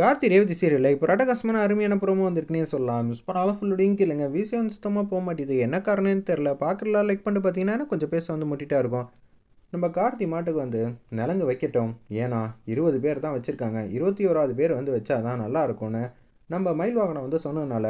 கார்த்தி ரேவதி சீரியலில் இப்போ ரடகசமான அருமையான ப்ரோமோ வந்திருக்குன்னே சொல்லலாம். மிஸ் பண்ணாலும் ஃபுல் லிங்க் இல்லைங்க. விசி வந்து சுத்தமாக போக மாட்டேது என்ன காரணம்னு தெரில பார்க்குறலாம் லைக் பண்ணிட்டு பார்த்தீங்கன்னா கொஞ்சம் பேச வந்து முட்டிட்டா இருக்கும். நம்ம கார்த்தி மாட்டுக்கு வந்து நிலங்கு வைக்கட்டும். ஏன்னா இருபது பேர் தான் வச்சுருக்காங்க. இருபத்தி ஓராவது பேர் வந்து வச்சா தான் நல்லா இருக்கும்னு நம்ம மயில் வாகனம் வந்து சொன்னதுனால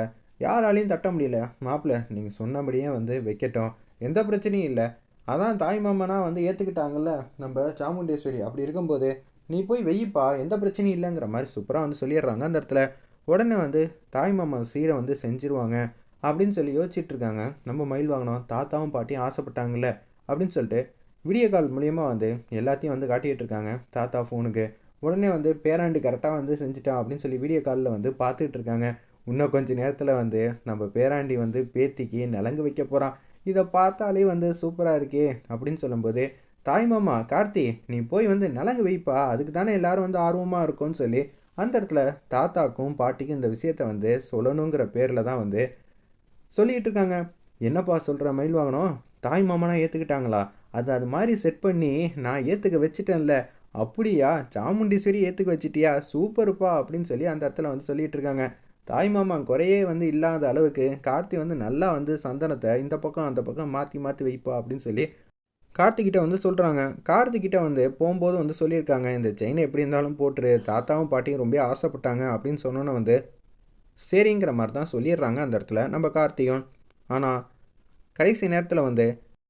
யாராலையும் தட்ட முடியல. மாப்பிள்ளை நீங்கள் சொன்னபடியே வந்து வைக்கட்டும். எந்த பிரச்சனையும் இல்லை. அதான் தாய் மாமனா வந்து ஏற்றுக்கிட்டாங்கல்ல நம்ம சாமுண்டேஸ்வரி அப்படி இருக்கும்போது நீ போய் வெய்யிப்பா எந்த பிரச்சனையும் இல்லைங்கிற மாதிரி சூப்பராக வந்து சொல்லிடுறாங்க. அந்த இடத்துல உடனே வந்து தாய் மாமா சீரை வந்து செஞ்சிருவாங்க அப்படின்னு சொல்லி யோசிச்சுட்டு இருக்காங்க. நம்ம மயில் வாங்கினோம் தாத்தாவும் பாட்டியும் ஆசைப்பட்டாங்கல்ல அப்படின்னு சொல்லிட்டு வீடியோ கால் மூலியமாக வந்து எல்லாத்தையும் வந்து காட்டிகிட்டு இருக்காங்க தாத்தா ஃபோனுக்கு உடனே வந்து பேராண்டி கரெக்டாக வந்து செஞ்சுட்டான் அப்படின்னு சொல்லி வீடியோ காலில் வந்து பார்த்துட்டு இருக்காங்க. இன்னும் கொஞ்ச நேரத்தில் வந்து நம்ம பேராண்டி வந்து பேத்திக்கு நலங்கு வைக்க போகிறான் இதை பார்த்தாலே வந்து சூப்பராக இருக்கே அப்படின்னு சொல்லும்போது தாய் மாமா கார்த்தி நீ போய் வந்து நலங்கு வைப்பா. அதுக்கு தானே எல்லாரும் வந்து ஆர்வமாக இருக்கும்னு சொல்லி அந்த இடத்துல தாத்தாக்கும் பாட்டிக்கும் இந்த விஷயத்த வந்து சொல்லணுங்கிற பேரில் தான் வந்து சொல்லிகிட்டு இருக்காங்க. என்னப்பா சொல்கிற மயில் வாங்கணும் தாய் மாமனா ஏற்றுக்கிட்டாங்களா அது அது மாதிரி செட் பண்ணி நான் ஏற்றுக்க வச்சுட்டேன்ல. அப்படியா? சாமுண்டீஸ்வரி ஏற்றுக்க வச்சிட்டியா? சூப்பர்ப்பா அப்படின்னு சொல்லி அந்த இடத்துல வந்து சொல்லிகிட்டு இருக்காங்க. தாய் மாமா குறையே வந்து இல்லாத அளவுக்கு கார்த்தி வந்து நல்லா வந்து சந்தனத்தை இந்த பக்கம் அந்த பக்கம் மாற்றி மாற்றி வைப்பா அப்படின்னு சொல்லி கார்த்திகிட்ட வந்து சொல்கிறாங்க கார்த்திகிட்ட வந்து போகும்போது வந்து சொல்லியிருக்காங்க இந்த செயினை எப்படி இருந்தாலும் போட்டுரு தாத்தாவும் பாட்டியும் ரொம்ப ஆசைப்பட்டாங்க அப்படின்னு சொன்னோன்னே வந்து சரிங்கிற மாதிரி தான் சொல்லிடுறாங்க அந்த இடத்துல நம்ம கார்த்தியும் ஆனால் கடைசி நேரத்தில் வந்து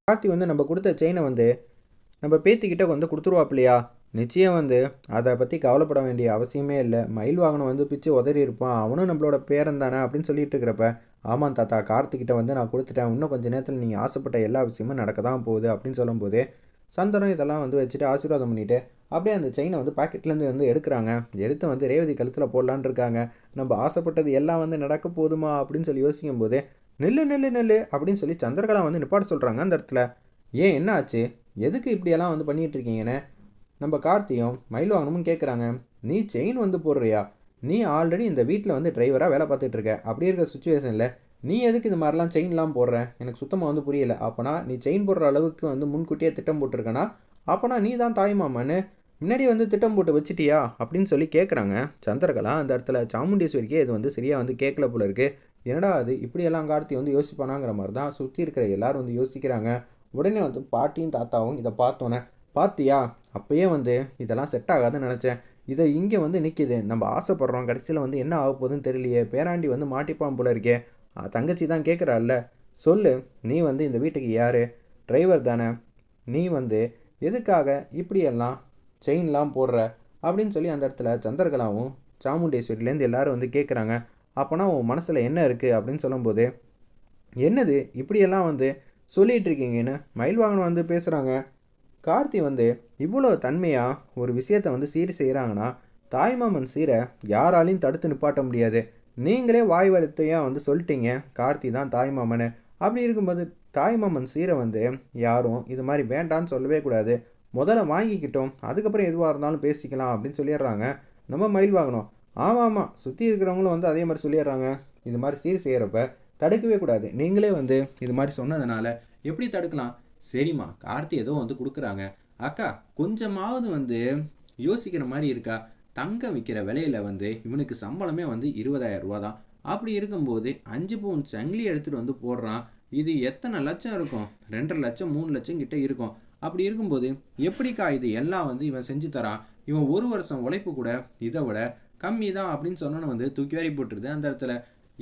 கார்த்தி வந்து நம்ம கொடுத்த செயினை வந்து நம்ம பேத்திக்கிட்ட வந்து கொடுத்துருவாப்பில்லையா? நிச்சயம் வந்து அதை பற்றி கவலைப்பட வேண்டிய அவசியமே இல்லை. மயில் வாகனம் வந்து பிச்சு உதறி இருப்பான். அவனும் நம்மளோட பேரன் தானே அப்படின்னு சொல்லிட்டு இருக்கிறப்ப ஆமாம் தாத்தா கார்த்திகிட்ட வந்து நான் கொடுத்துட்டேன். இன்னும் கொஞ்சம் நேரத்தில் நீங்கள் ஆசைப்பட்ட எல்லா விஷயமும் நடக்க தான் போகுது அப்படின்னு சொல்லும்போது சந்தனம் இதெல்லாம் வந்து வச்சுட்டு ஆசீர்வாதம் பண்ணிவிட்டு அப்படியே அந்த செயினை வந்து பாக்கெட்லேருந்து வந்து எடுக்கிறாங்க. எடுத்து வந்து ரேவதி கழுத்தில் போடலான்னு இருக்காங்க. நம்ம ஆசைப்பட்டது எல்லாம் வந்து நடக்க போதுமா அப்படின்னு சொல்லி யோசிக்கும் போது நெல்லு நெல்லு நெல்லு அப்படின்னு சொல்லி சந்திரகலா வந்து நிப்பாட சொல்கிறாங்க அந்த இடத்துல. ஏன் என்ன ஆச்சு எதுக்கு இப்படியெல்லாம் வந்து பண்ணிகிட்டு இருக்கீங்கன்னு? நம்ம கார்த்தியும் மயில் வாங்கணும்னு கேட்குறாங்க நீ செயின் வந்து போடுறியா? நீ ஆல்ரெடி இந்த வீட்டில் வந்து டிரைவராக வேலை பார்த்துட்டு இருக்க. அப்படி இருக்கிற சுச்சுவேஷனில் நீ எதுக்கு இந்த மாதிரிலாம் செயின்லாம் போடுற? எனக்கு சுத்தமாக வந்து புரியல. அப்போனா நீ செயின் போடுற அளவுக்கு வந்து முன்கூட்டியே திட்டம் போட்டிருக்கனா? அப்போனா நீ தான் தாய்மாமன்னு முன்னாடி வந்து திட்டம் போட்டு வச்சிட்டியா? அப்படின்னு சொல்லி கேட்குறாங்க சந்திரகலா அந்த இடத்துல சாமுண்டீஸ்வரிக்கே இது வந்து சரியாக வந்து கேட்கல போல இருக்கு. என்னடா அது? இப்படியெல்லாம் கார்த்தி வந்து யோசிப்பானாங்கிற மாதிரி தான் சுற்றி இருக்கிற எல்லாரும் வந்து யோசிக்கிறாங்க. உடனே வந்து பாட்டியும் தாத்தாவும் இதை பார்த்தோன்னே பார்த்தியா அப்போயே வந்து இதெல்லாம் செட் ஆகாதுன்னு நினச்சேன். இதை இங்கே வந்து நிற்கிது நம்ம ஆசைப்படுறோம். கடைசியில் வந்து என்ன ஆக போகுதுன்னு தெரியலையே. பேராண்டி வந்து மாட்டிப்பான் போல இருக்கே. தங்கச்சி தான் கேட்குறாள்ல சொல்லு நீ வந்து இந்த வீட்டுக்கு யார்? டிரைவர் தானே. நீ வந்து எதுக்காக இப்படியெல்லாம் செயின்லாம் போடுற? அப்படின்னு சொல்லி அந்த இடத்துல சந்திரகலாவும் சாமுண்டேஸ்வரிலேருந்து எல்லாரும் வந்து கேட்குறாங்க அப்போனா உன் மனசில் என்ன இருக்குது அப்படின்னு சொல்லும்போது என்னது இப்படியெல்லாம் வந்து சொல்லிகிட்டு இருக்கீங்கன்னு மயில் வாகனம் வந்து பேசுகிறாங்க கார்த்தி வந்து இவ்வளோ தன்மையாக ஒரு விஷயத்தை வந்து சீர் செய்கிறாங்கன்னா தாய்மாமன் சீரை யாராலையும் தடுத்து நிப்பாட்ட முடியாது. நீங்களே வாய் வளத்தையாக வந்து சொல்லிட்டீங்க கார்த்தி தான் தாய்மாமனு அப்படி இருக்கும்போது தாய்மாமன் சீரை வந்து யாரும் இது மாதிரி வேண்டான்னு சொல்லவே கூடாது. முதல்ல வாங்கிக்கிட்டோம் அதுக்கப்புறம் எதுவாக இருந்தாலும் பேசிக்கலாம் அப்படின்னு சொல்லிடுறாங்க. நம்ம மயில் வாங்கணும். ஆமாம் ஆமாம் சுற்றி இருக்கிறவங்களும் வந்து அதே மாதிரி சொல்லிடுறாங்க. இது மாதிரி சீர் செய்கிறப்ப தடுக்கவே கூடாது. நீங்களே வந்து இது மாதிரி சொன்னதுனால எப்படி தடுக்கலாம்? சரிம்மா கார்த்தி ஏதோ வந்து கொடுக்குறாங்க. அக்கா கொஞ்சமாவது வந்து யோசிக்கிற மாதிரி இருக்கா? தங்கம் விற்கிற விலையில வந்து இவனுக்கு சம்பளமே வந்து இருபதாயிரம் ரூபா தான் அப்படி இருக்கும்போது அஞ்சு பவுன் சங்கிலி எடுத்துகிட்டு வந்து போடுறான். இது எத்தனை லட்சம் இருக்கும்? ரெண்டரை லட்சம் மூணு லட்சம் கிட்டே இருக்கும். அப்படி இருக்கும்போது எப்படிக்கா இது எல்லாம் வந்து இவன் செஞ்சு தரான்? இவன் ஒரு வருஷம் உழைப்பு கூட இதை விட கம்மி தான் அப்படின்னு சொன்னோன்னு வந்து தூக்கி வாரி போட்டுருது அந்த இடத்துல.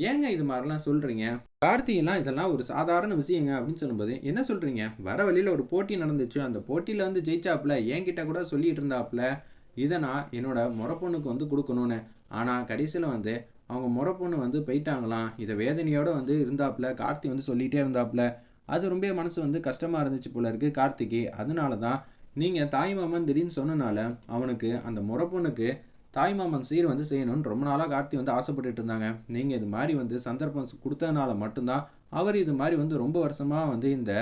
ஏங்க இது மாதிரிலாம் சொல்கிறீங்க கார்த்திகெல்லாம் இதெல்லாம் ஒரு சாதாரண விஷயங்க அப்படின்னு சொல்லும்போது என்ன சொல்கிறீங்க வர வழியில் ஒரு போட்டி நடந்துச்சு. அந்த போட்டியில் வந்து ஜெயிச்சாப்புல. என்கிட்ட கூட சொல்லிட்டு இருந்தாப்புல. இதை நான் என்னோட முறை பொண்ணுக்கு வந்து கொடுக்கணும்னு. ஆனால் கடைசியில் வந்து அவங்க முறை பொண்ணு வந்து போயிட்டாங்களாம். இதை வேதனையோடு வந்து இருந்தாப்புல. கார்த்தி வந்து சொல்லிகிட்டே இருந்தாப்புல. அது ரொம்ப மனசு வந்து கஷ்டமாக இருந்துச்சு போல இருக்குது கார்த்திக்கு அதனால தான் நீங்கள் தாய் மாமன் திடீர்னு சொன்னனால அவனுக்கு அந்த முறை பொண்ணுக்கு தாய்மாமன் சீர் வந்து செய்யணும்னு ரொம்ப நாளாக கார்த்தி வந்து ஆசைப்பட்டுட்டு இருந்தாங்க. நீங்கள் இது மாதிரி வந்து சந்தர்ப்பம் கொடுத்ததுனால மட்டும்தான் அவர் இது மாதிரி வந்து ரொம்ப வருஷமாக வந்து இந்த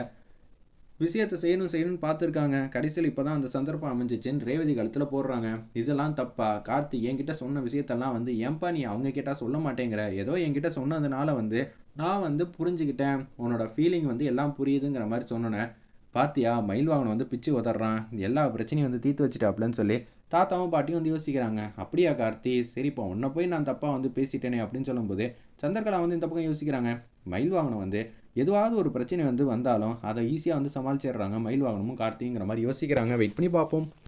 விஷயத்தை செய்யணும் செய்யணும்னு பார்த்துருக்காங்க. கடைசியில் இப்போ தான் அந்த சந்தர்ப்பம் அமைஞ்சிச்சுன்னு ரேவதி கழுத்தில் போடுறாங்க. இதெல்லாம் தப்பா? கார்த்தி என்கிட்ட சொன்ன விஷயத்தெல்லாம் வந்து ஏன்பா நீ அவங்க கிட்டே சொல்ல மாட்டேங்கிற? ஏதோ என்கிட்ட சொன்னதுனால வந்து நான் வந்து புரிஞ்சுக்கிட்டேன். உன்னோட ஃபீலிங் வந்து எல்லாம் புரியுதுங்கிற மாதிரி சொன்னேன் பாத்தியா? மயில் வாகனம் வந்து பிச்சு உதறான் எல்லா பிரச்சனையும் வந்து தீர்த்து வச்சுட்டாப்லன்னு சொல்லி தாத்தாவும் பாட்டியும் வந்து யோசிக்கிறாங்க அப்படியா கார்த்தி சரிப்பா உன்னை போய் நான் தப்பாக வந்து பேசிட்டேனே அப்படின்னு சொல்லும்போது சந்திரகலா வந்து இந்த பக்கம் யோசிக்கிறாங்க. மயில் வாகனம் வந்து எதுவாவது ஒரு பிரச்சனை வந்து வந்தாலும் அதை ஈஸியாக வந்து சமாளிச்சிடுறாங்க மயில் வாகனமும் கார்த்திங்கிற மாதிரி யோசிக்கிறாங்க. வெயிட் பண்ணி பார்ப்போம்.